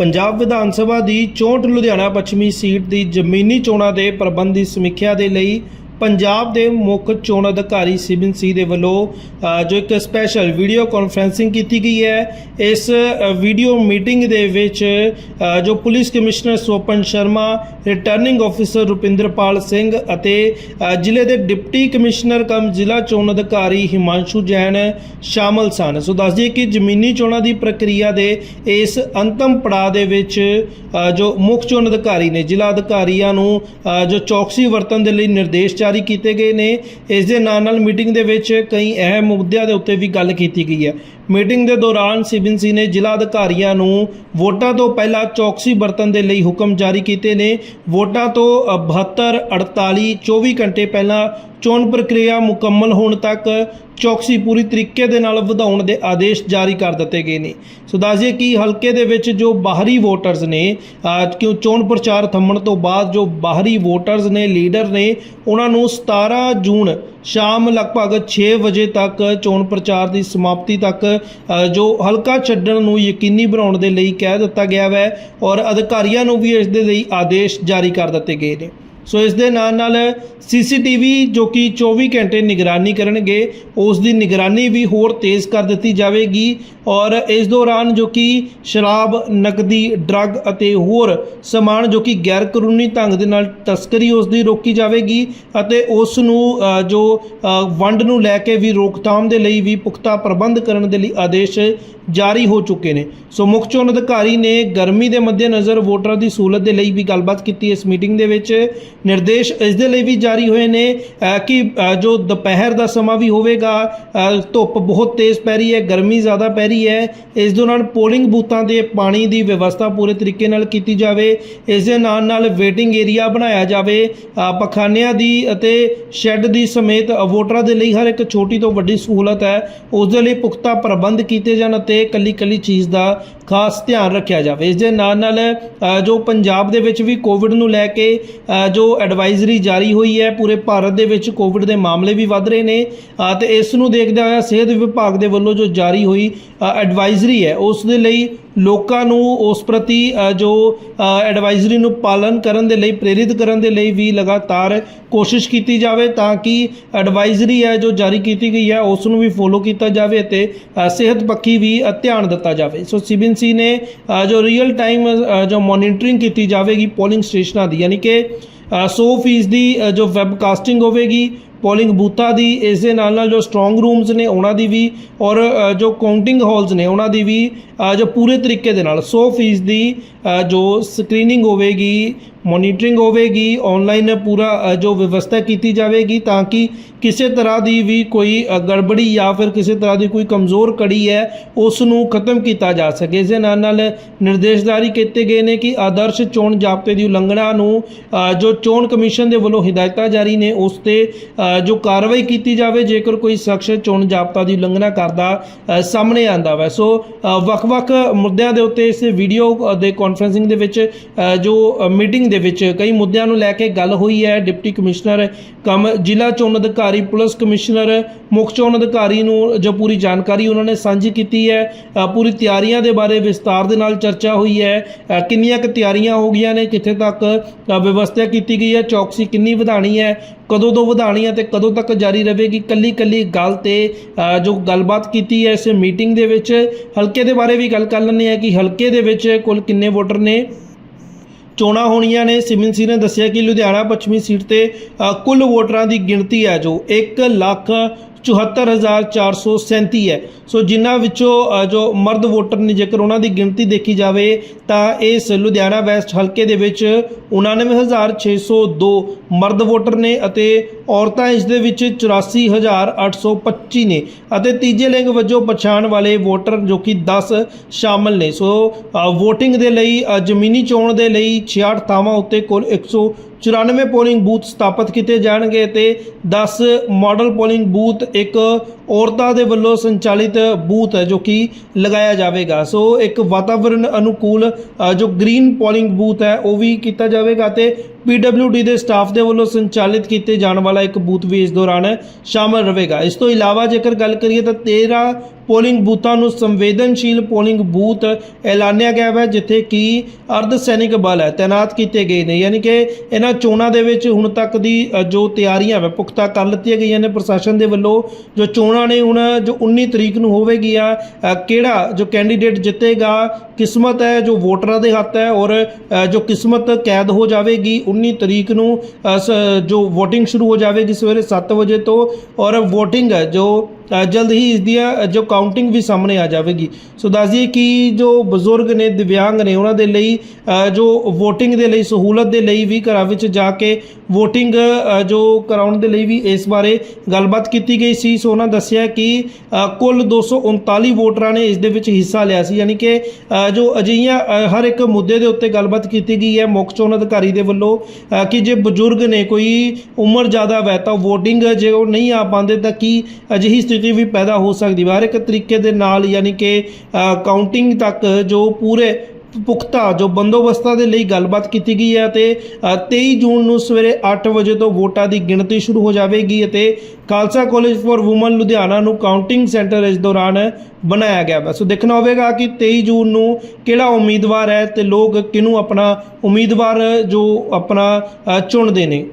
ਪੰਜਾਬ ਵਿਧਾਨ ਸਭਾ ਦੀ 64 ਲੁਧਿਆਣਾ ਪੱਛਮੀ ਸੀਟ ਦੀ ਜ਼ਮੀਨੀ ਚੋਣਾਂ ਦੇ ਪ੍ਰਬੰਧ ਦੀ ਸਮੀਖਿਆ ਦੇ ਲਈ ਪੰਜਾਬ ਦੇ ਮੁੱਖ ਚੋਣ ਅਧਿਕਾਰੀ ਸਿਬਨ ਸੀ ਦੇ ਵੱਲੋਂ ਜੋ ਇੱਕ ਸਪੈਸ਼ਲ ਵੀਡੀਓ ਕਾਨਫਰੈਂਸਿੰਗ ਕੀਤੀ ਗਈ ਹੈ, ਇਸ ਵੀਡੀਓ ਮੀਟਿੰਗ ਦੇ ਵਿੱਚ ਜੋ police commissioner Sopan Sharma returning officer Rupinderpal Singh ਅਤੇ ਜ਼ਿਲ੍ਹੇ ਦੇ ਡਿਪਟੀ ਕਮਿਸ਼ਨਰ ਕਮ ਜ਼ਿਲ੍ਹਾ ਚੋਣ ਅਧਿਕਾਰੀ ਹਿਮਾਂਸ਼ੂ ਜੈਨ ਸ਼ਾਮਲ ਸਨ। ਸੋ ਦੱਸ ਦਈਏ ਕਿ ਜ਼ਮੀਨੀ ਚੋਣਾਂ ਦੀ ਪ੍ਰਕਿਰਿਆ ਦੇ ਇਸ ਅੰਤਮ ਪੜਾਅ ਦੇ ਵਿੱਚ ਜੋ ਮੁੱਖ ਚੋਣ ਅਧਿਕਾਰੀ ਨੇ, ਜ਼ਿਲ੍ਹਾ ਅਧਿਕਾਰੀਆਂ ਨੂੰ ਜੋ ਚੌਕਸੀ ਵਰਤਣ ਦੇ ਲਈ ਨਿਰਦੇਸ਼ ਜਾਰੀ ਕੀਤੇ ਗਏ ਨੇ। ਇਸ ਦੇ ਨਾਲ ਨਾਲ ਮੀਟਿੰਗ ਦੇ ਵਿੱਚ ਕਈ ਅਹਿਮ ਮੁੱਦਿਆਂ ਦੇ ਉੱਤੇ ਵੀ ਗੱਲ ਕੀਤੀ ਗਈ ਹੈ। ਮੀਟਿੰਗ ਦੇ ਦੌਰਾਨ ਸਿਬਨ ਸੀ ਨੇ ਜ਼ਿਲ੍ਹਾ ਅਧਿਕਾਰੀਆਂ ਨੂੰ ਵੋਟਾਂ ਤੋਂ ਪਹਿਲਾਂ ਚੌਕਸੀ ਵਰਤਣ ਦੇ ਲਈ ਹੁਕਮ ਜਾਰੀ ਕੀਤੇ ਨੇ। ਵੋਟਾਂ ਤੋਂ ਅ, 72 48 24 ਘੰਟੇ ਪਹਿਲਾਂ ਚੋਣ ਪ੍ਰਕਿਰਿਆ ਮੁਕੰਮਲ ਹੋਣ ਤੱਕ ਚੌਕਸੀ ਪੂਰੀ ਤਰੀਕੇ ਦੇ ਨਾਲ ਵਧਾਉਣ ਦੇ ਆਦੇਸ਼ ਜਾਰੀ ਕਰ ਦਿੱਤੇ ਗਏ ਨੇ। ਸੋ ਦੱਸਈਏ ਕਿ ਹਲਕੇ ਦੇ ਵਿੱਚ ਜੋ ਬਾਹਰੀ ਵੋਟਰਸ ਨੇ ਕਿਉਂ ਚੋਣ ਪ੍ਰਚਾਰ ਥੰਮਣ ਤੋਂ ਬਾਅਦ ਜੋ ਬਾਹਰੀ ਵੋਟਰਸ ਨੇ ਲੀਡਰ ਨੇ ਉਹਨਾਂ ਨੂੰ 17 ਜੂਨ ਸ਼ਾਮ ਲਗਭਗ 6 ਵਜੇ ਤੱਕ ਚੋਣ ਪ੍ਰਚਾਰ ਦੀ ਸਮਾਪਤੀ ਤੱਕ ਜੋ ਹਲਕਾ ਛੱਡਣ ਨੂੰ ਯਕੀਨੀ ਬਣਾਉਣ ਦੇ ਲਈ ਕਹਿ ਦਿੱਤਾ ਗਿਆ ਹੈ ਔਰ ਅਧਿਕਾਰੀਆਂ ਨੂੰ ਵੀ ਇਸ ਦੇ ਲਈ ਆਦੇਸ਼ ਜਾਰੀ ਕਰ ਦਿੱਤੇ ਗਏ ਨੇ। ਸੋ ਇਸ ਦੇ ਨਾਲ ਨਾਲ ਸੀਸੀਟੀਵੀ ਜੋ ਕਿ 24 ਘੰਟੇ ਨਿਗਰਾਨੀ ਕਰਨਗੇ, ਉਸ ਦੀ ਨਿਗਰਾਨੀ ਵੀ ਹੋਰ ਤੇਜ਼ ਕਰ ਦਿੱਤੀ ਜਾਵੇਗੀ ਔਰ ਇਸ ਦੌਰਾਨ ਜੋ ਕਿ ਸ਼ਰਾਬ, ਨਕਦੀ, ਡਰੱਗ ਅਤੇ ਹੋਰ ਸਮਾਨ ਜੋ ਕਿ ਗੈਰ ਕਾਨੂੰਨੀ ਢੰਗ ਦੇ ਨਾਲ ਤਸਕਰੀ ਉਸ ਦੀ ਰੋਕੀ ਜਾਵੇਗੀ ਅਤੇ ਉਸ ਨੂੰ ਜੋ ਵੰਡ ਨੂੰ ਲੈ ਕੇ ਵੀ ਰੋਕਥਾਮ ਦੇ ਲਈ ਵੀ ਪੁਖਤਾ ਪ੍ਰਬੰਧ ਕਰਨ ਦੇ ਲਈ ਆਦੇਸ਼ ਜਾਰੀ ਹੋ ਚੁੱਕੇ ਨੇ। ਸੋ ਮੁੱਖ ਚੋਣ ਅਧਿਕਾਰੀ ਨੇ ਗਰਮੀ ਦੇ ਮੱਦੇਨਜ਼ਰ ਵੋਟਰਾਂ ਦੀ ਸਹੂਲਤ ਦੇ ਲਈ ਵੀ ਗੱਲਬਾਤ ਕੀਤੀ। ਇਸ ਮੀਟਿੰਗ ਦੇ ਵਿੱਚ ਨਿਰਦੇਸ਼ ਇਸ ਦੇ ਲਈ ਵੀ ਜਾਰੀ ਹੋਏ ਨੇ ਕਿ ਜੋ ਦੁਪਹਿਰ ਦਾ ਸਮਾਂ ਵੀ ਹੋਵੇਗਾ ਧੁੱਪ ਬਹੁਤ ਤੇਜ਼ ਪੈ ਰਹੀ ਹੈ, ਗਰਮੀ ਜ਼ਿਆਦਾ ਪੈ ਰਹੀ ਹੈ। ਇਸ ਦੌਰਾਨ ਪੋਲਿੰਗ ਬੂਥਾਂ ਦੇ ਪਾਣੀ ਦੀ ਵਿਵਸਥਾ ਪੂਰੇ ਤਰੀਕੇ ਨਾਲ ਕੀਤੀ ਜਾਵੇ। ਇਸ ਦੇ ਨਾਲ ਨਾਲ ਵੇਟਿੰਗ ਏਰੀਆ ਬਣਾਇਆ ਜਾਵੇ। ਪਖਾਨਿਆਂ ਦੀ ਅਤੇ ਸ਼ੈੱਡ ਦੀ ਸਮੇਤ ਵੋਟਰਾਂ ਦੇ ਲਈ ਹਰ ਇੱਕ ਛੋਟੀ ਤੋਂ ਵੱਡੀ ਸਹੂਲਤ ਹੈ। ਉਸ ਦੇ ਲਈ ਪੁਖਤਾ ਪ੍ਰਬੰਧ ਕੀਤੇ ਜਾਣ ਅਤੇ ਕੱਲੀ ਕੱਲੀ ਚੀਜ਼ ਦਾ ਖਾਸ ਧਿਆਨ ਰੱਖਿਆ ਜਾਵੇ। ਇਸ ਦੇ ਨਾਲ ਨਾਲ ਜੋ ਪੰਜਾਬ ਦੇ ਵਿੱਚ ਵੀ ਕੋਵਿਡ ਨੂੰ ਲੈ ਕੇ ਜੋ ਐਡਵਾਈਜ਼ਰੀ ਜਾਰੀ ਹੋਈ ਹੈ ਪੂਰੇ ਭਾਰਤ ਦੇ ਵਿੱਚ ਕੋਵਿਡ ਦੇ ਮਾਮਲੇ ਵੀ ਵੱਧ ਰਹੇ ਨੇ ਅ, ਤੇ ਇਸ ਨੂੰ ਦੇਖਦਿਆਂ ਹੋਇਆ ਸਿਹਤ ਵਿਭਾਗ ਦੇ ਵੱਲੋਂ ਜੋ ਜਾਰੀ ਹੋਈ ਐਡਵਾਈਜ਼ਰੀ ਹੈ ਉਸ ਦੇ ਲਈ ਲੋਕਾਂ ਨੂੰ ਉਸ ਪ੍ਰਤੀ ਜੋ ਐਡਵਾਈਜ਼ਰੀ ਨੂੰ ਪਾਲਣ ਕਰਨ ਦੇ ਲਈ ਪ੍ਰੇਰਿਤ ਕਰਨ ਦੇ ਲਈ ਵੀ ਲਗਾਤਾਰ ਕੋਸ਼ਿਸ਼ ਕੀਤੀ ਜਾਵੇ ਤਾਂ ਕਿ ਐਡਵਾਈਜ਼ਰੀ ਹੈ ਜੋ ਜਾਰੀ ਕੀਤੀ ਗਈ ਹੈ ਉਸ ਨੂੰ ਵੀ ਫੋਲੋ ਕੀਤਾ ਜਾਵੇ ਅਤੇ ਸਿਹਤ ਪੱਖੀ ਵੀ ਧਿਆਨ ਦਿੱਤਾ ਜਾਵੇ। ਸੋ ਸਿਬਨ ਸੀ ਨੇ ਜੋ ਰੀਅਲ ਟਾਈਮ ਜੋ ਮੋਨੀਟਰਿੰਗ ਕੀਤੀ ਜਾਵੇਗੀ ਪੋਲਿੰਗ ਸਟੇਸ਼ਨਾਂ ਦੀ ਯਾਨੀ ਕਿ ਅ, 100% ਦੀ ਜੋ ਵੈਬਕਾਸਟਿੰਗ ਹੋਵੇਗੀ ਪੋਲਿੰਗ ਬੂਥਾਂ ਦੀ ਇਸ ਦੇ ਨਾਲ ਨਾਲ ਜੋ ਸਟਰੋਂਗ ਰੂਮਸ ਨੇ ਉਹਨਾਂ ਦੀ ਵੀ ਔਰ ਜੋ ਕਾਊਂਟਿੰਗ ਹਾਲਸ ਨੇ ਉਹਨਾਂ ਦੀ ਵੀ ਜੋ ਪੂਰੇ ਤਰੀਕੇ ਦੇ ਨਾਲ 100% ਦੀ ਜੋ ਸਕਰੀਨਿੰਗ ਹੋਵੇਗੀ ਮੋਨੀਟਰਿੰਗ ਹੋਵੇਗੀ ਆਨਲਾਈਨ ਪੂਰਾ ਜੋ ਵਿਵਸਥਾ ਕੀਤੀ ਜਾਵੇਗੀ ਤਾਂ ਕਿ ਕਿਸੇ ਤਰ੍ਹਾਂ ਦੀ ਵੀ ਕੋਈ ਗੜਬੜੀ ਜਾਂ ਫਿਰ ਕਿਸੇ ਤਰ੍ਹਾਂ ਦੀ ਕੋਈ ਕਮਜ਼ੋਰ ਕੜੀ ਹੈ ਉਸ ਨੂੰ ਖਤਮ ਕੀਤਾ ਜਾ ਸਕੇ। ਇਸ ਦੇ ਨਾਲ ਨਾਲ ਨਿਰਦੇਸ਼ ਜਾਰੀ ਕੀਤੇ ਗਏ ਨੇ ਕਿ ਆਦਰਸ਼ ਚੋਣ ਜ਼ਾਬਤੇ ਦੀ ਉਲੰਘਣਾ ਨੂੰ ਜੋ ਚੋਣ ਕਮਿਸ਼ਨ ਦੇ ਵੱਲੋਂ ਹਦਾਇਤਾਂ ਜਾਰੀ ਨੇ, ਉਸ ਤੇ ਜੋ ਕਾਰਵਾਈ ਕੀਤੀ ਜਾਵੇ, ਜੇਕਰ ਕੋਈ ਸ਼ਖਸ ਚੋਣ ਜ਼ਾਬਤਾ ਦੀ ਉਲੰਘਣਾ ਕਰਦਾ ਸਾਹਮਣੇ ਆਂਦਾ ਵੈ। ਸੋ ਵੱਖ-ਵੱਖ ਮੁੱਦਿਆਂ ਦੇ ਉੱਤੇ ਇਸ ਵੀਡੀਓ ਦੇ ਕਾਨਫਰੰਸਿੰਗ ਦੇ ਵਿੱਚ ਜੋ ਮੀਟਿੰਗ ਦੇ ਵਿੱਚ ਕਈ ਮੁੱਦਿਆਂ ਨੂੰ ਲੈ ਕੇ ਗੱਲ ਹੋਈ ਹੈ। ਡਿਪਟੀ ਕਮਿਸ਼ਨਰ ਕਮ, ਜ਼ਿਲ੍ਹਾ ਚੋਣ ਅਧਿਕਾਰੀ, ਪੁਲਿਸ ਕਮਿਸ਼ਨਰ, ਮੁੱਖ ਚੋਣ ਅਧਿਕਾਰੀ ਨੂੰ ਜੋ ਪੂਰੀ ਜਾਣਕਾਰੀ ਉਹਨਾਂ ਨੇ ਸਾਂਝੀ ਕੀਤੀ ਹੈ। ਪੂਰੀ ਤਿਆਰੀਆਂ ਦੇ ਬਾਰੇ ਵਿਸਤਾਰ ਦੇ ਨਾਲ ਚਰਚਾ ਹੋਈ ਹੈ। ਕਿੰਨੀਆਂ ਕੁ ਤਿਆਰੀਆਂ ਹੋ ਗਈਆਂ ਨੇ, ਕਿੱਥੇ ਤੱਕ ਵਿਵਸਥਾ ਕੀਤੀ ਗਈ ਹੈ, ਚੌਕਸੀ ਕਿੰਨੀ ਵਧਾਣੀ ਹੈ, ਕਦੋਂ ਤੋਂ ਵਧਾਣੀ ਹੈ ਤੇ ਕਦੋਂ ਤੱਕ ਜਾਰੀ ਰਹੇਗੀ ਕੱਲੀ ਕੱਲੀ ਗੱਲ ਤੇ ਜੋ ਗੱਲਬਾਤ ਕੀਤੀ ਹੈ ਇਸ ਮੀਟਿੰਗ ਦੇ ਵਿੱਚ। ਹਲਕੇ ਦੇ ਬਾਰੇ ਵੀ ਗੱਲ ਕਰ ਲੈਂਦੇ ਆ ਕਿ ਹਲਕੇ ਦੇ ਵਿੱਚ ਕੁੱਲ ਕਿੰਨੇ ਵੋਟਰ ਨੇ। ਚੋਣਾਂ ਹੋਣੀਆਂ ਨੇ। ਸਿਮਨ ਸਿੰਘ ਨੇ ਦੱਸਿਆ ਕਿ ਲੁਧਿਆਣਾ ਪੱਛਮੀ ਸੀਟ ਤੇ ਕੁੱਲ ਵੋਟਰਾਂ ਦੀ ਗਿਣਤੀ ਹੈ ਜੋ 1 ਲੱਖ 74437 ਹੈ। ਸੋ ਜਿਨ੍ਹਾਂ ਵਿੱਚੋਂ ਜੋ ਮਰਦ ਵੋਟਰ ਨੇ ਜੇਕਰ ਉਹਨਾਂ ਦੀ ਗਿਣਤੀ ਦੇਖੀ ਜਾਵੇ ਤਾਂ ਇਸ ਲੁਧਿਆਣਾ ਵੈਸਟ ਹਲਕੇ ਦੇ ਵਿੱਚ 99602 ਮਰਦ ਵੋਟਰ ਨੇ ਅਤੇ ਔਰਤਾਂ ਇਸ ਦੇ ਵਿੱਚ 84825 ਨੇ ਅਤੇ ਤੀਜੇ ਲਿੰਗ ਵਜੋਂ ਪਛਾਣ ਵਾਲੇ ਵੋਟਰ ਜੋ ਕਿ 10 ਸ਼ਾਮਲ ਨੇ। ਸੋ ਅ, VOTING ਦੇ ਲਈ ਜ਼ਮੀਨੀ ਚੋਣ ਦੇ ਲਈ 66 ਥਾਵਾਂ ਉੱਤੇ ਕੁੱਲ 194 ਪੋਲਿੰਗ ਬੂਥ ਸਥਾਪਿਤ ਕੀਤੇ ਜਾਣਗੇ ਤੇ 10 ਮਾਡਲ ਪੋਲਿੰਗ ਬੂਥ ਇੱਕ ਔਰਤਾਂ ਦੇ ਵੱਲੋਂ ਸੰਚਾਲਿਤ ਬੂਥ ਹੈ ਜੋ ਕਿ ਲਗਾਇਆ ਜਾਵੇਗਾ। ਸੋ ਇੱਕ ਵਾਤਾਵਰਣ ਅਨੁਕੂਲ ਜੋ ਗ੍ਰੀਨ ਪੋਲਿੰਗ ਬੂਥ ਹੈ, ਉਹ ਵੀ ਕੀਤਾ ਜਾਵੇਗਾ ਤੇ PWD ਦੇ ਸਟਾਫ ਦੇ ਵੱਲੋਂ ਸੰਚਾਲਿਤ ਕੀਤੇ ਜਾਣ ਵਾਲਾ ਇੱਕ ਬੂਥ ਵੀ ਇਸ ਦੌਰਾਨ ਸ਼ਾਮਲ ਰਹੇਗਾ। ਇਸ ਤੋਂ ਇਲਾਵਾ ਜੇਕਰ ਗੱਲ ਕਰੀਏ ਤਾਂ 13 ਪੋਲਿੰਗ ਬੂਥਾਂ ਨੂੰ ਸੰਵੇਦਨਸ਼ੀਲ ਪੋਲਿੰਗ ਬੂਥ ਐਲਾਨਿਆ ਗਿਆ ਹੈ, ਜਿੱਥੇ ਕਿ ਅਰਧ ਸੈਨਿਕ ਬਲ ਹੈ ਤਾਇਨਾਤ ਕੀਤੇ ਗਏ ਨੇ। ਯਾਨੀ ਕਿ ਇਹਨਾਂ ਚੋਣਾਂ ਦੇ ਵਿੱਚ ਹੁਣ ਤੱਕ ਦੀ ਜੋ ਤਿਆਰੀਆਂ ਹੈ ਪੁਖਤਾ ਕਰ ਲਿੱਤੀਆਂ ਗਈਆਂ ਨੇ ਪ੍ਰਸ਼ਾਸਨ ਦੇ ਵੱਲੋਂ। ਜੋ ਚੋਣਾਂ ਨੇ ਹੁਣ, ਜੋ 19 ਤਰੀਕ ਨੂੰ ਹੋਵੇਗੀ ਆ ਕਿਹੜਾ ਜੋ ਕੈਂਡੀਡੇਟ ਜਿੱਤੇਗਾ, ਕਿਸਮਤ ਹੈ, ਜੋ ਵੋਟਰਾਂ ਦੇ ਹੱਥ ਹੈ ਔਰ ਜੋ ਕਿਸਮਤ ਕੈਦ ਹੋ ਜਾਵੇਗੀ 19 ਤਰੀਕ ਨੂੰ ਸ- ਜੋ VOTING ਸ਼ੁਰੂ ਹੋ ਜਾਵੇਗੀ ਸਵੇਰੇ 7 ਵਜੇ ਤੋਂ ਔਰ VOTING ਜੋ ਜਲਦ ਹੀ ਇਸ ਦੀਆਂ ਜੋ ਕਾਊਂਟਿੰਗ ਵੀ ਸਾਹਮਣੇ ਆ ਜਾਵੇਗੀ। ਸੋ ਦੱਸ ਦਈਏ ਕਿ ਜੋ ਬਜ਼ੁਰਗ ਨੇ ਦਿਵਿਆਂਗ ਨੇ ਉਹਨਾਂ ਦੇ ਲਈ ਜੋ VOTING ਦੇ ਲਈ ਸਹੂਲਤ ਦੇ ਲਈ ਵੀ ਘਰਾਂ ਵਿੱਚ ਜਾ ਕੇ VOTING ਜੋ ਕਰਾਉਣ ਦੇ ਲਈ ਵੀ ਇਸ ਬਾਰੇ ਗੱਲਬਾਤ ਕੀਤੀ ਗਈ ਸੀ। ਸੋ ਉਹਨਾਂ ਦੱਸਿਆ ਕਿ ਅ, ਕੁੱਲ 239 ਵੋਟਰਾਂ ਨੇ ਇਸ ਦੇ ਵਿੱਚ ਹਿੱਸਾ ਲਿਆ ਸੀ। ਯਾਨੀ ਕਿ ਜੋ ਅਜਿਹੀਆਂ ਹਰ ਇੱਕ ਮੁੱਦੇ ਦੇ ਉੱਤੇ ਗੱਲਬਾਤ ਕੀਤੀ ਗਈ ਹੈ। ਮੁੱਖ ਚੋਣ ਅਧਿਕਾਰੀ ਦੇ ਵੱਲੋਂ ਕਿ ਜੇ ਬਜ਼ੁਰਗ ਨੇ ਕੋਈ ਉਮਰ ਜ਼ਿਆਦਾ ਹੈ ਤਾਂ VOTING ਜੇ ਉਹ ਨਹੀਂ ਆ ਪਾਉਂਦੇ ਤਾਂ ਕੀ ਅਜਿਹੀ ਸਥਿਤੀ ਵੀ ਪੈਦਾ ਹੋ ਸਕਦੀ ਹੈ। ਹਰ ਇੱਕ ਤਰੀਕੇ ਦੇ ਨਾਲ ਯਾਨੀ ਕਿ ਕਾਊਂਟਿੰਗ ਤੱਕ ਜੋ ਪੂਰੇ ਪੁਖਤਾ ਜੋ ਬੰਦੋਬਸਤਾਂ ਦੇ ਲਈ ਗੱਲਬਾਤ ਕੀਤੀ ਗਈ ਹੈ ਤੇ ਅ, 23 ਜੂਨ ਨੂੰ ਸਵੇਰੇ 8 ਵਜੇ ਤੋਂ ਵੋਟਾਂ ਦੀ ਗਿਣਤੀ ਸ਼ੁਰੂ ਹੋ ਜਾਵੇਗੀ ਅਤੇ Khalsa college for women Ludhiana ਨੂੰ ਕਾਊਂਟਿੰਗ ਸੈਂਟਰ ਇਸ ਦੌਰਾਨ ਬਣਾਇਆ ਗਿਆ ਹੈ ਸੋ ਦੇਖਣਾ ਹੋਵੇਗਾ ਕਿ 23 ਜੂਨ ਨੂੰ ਕਿਹੜਾ ਉਮੀਦਵਾਰ ਹੈ ਤੇ ਲੋਕ ਕਿਹਨੂੰ ਆਪਣਾ ਉਮੀਦਵਾਰ ਜੋ ਆਪਣਾ ਚੁਣਦੇ ਨੇ।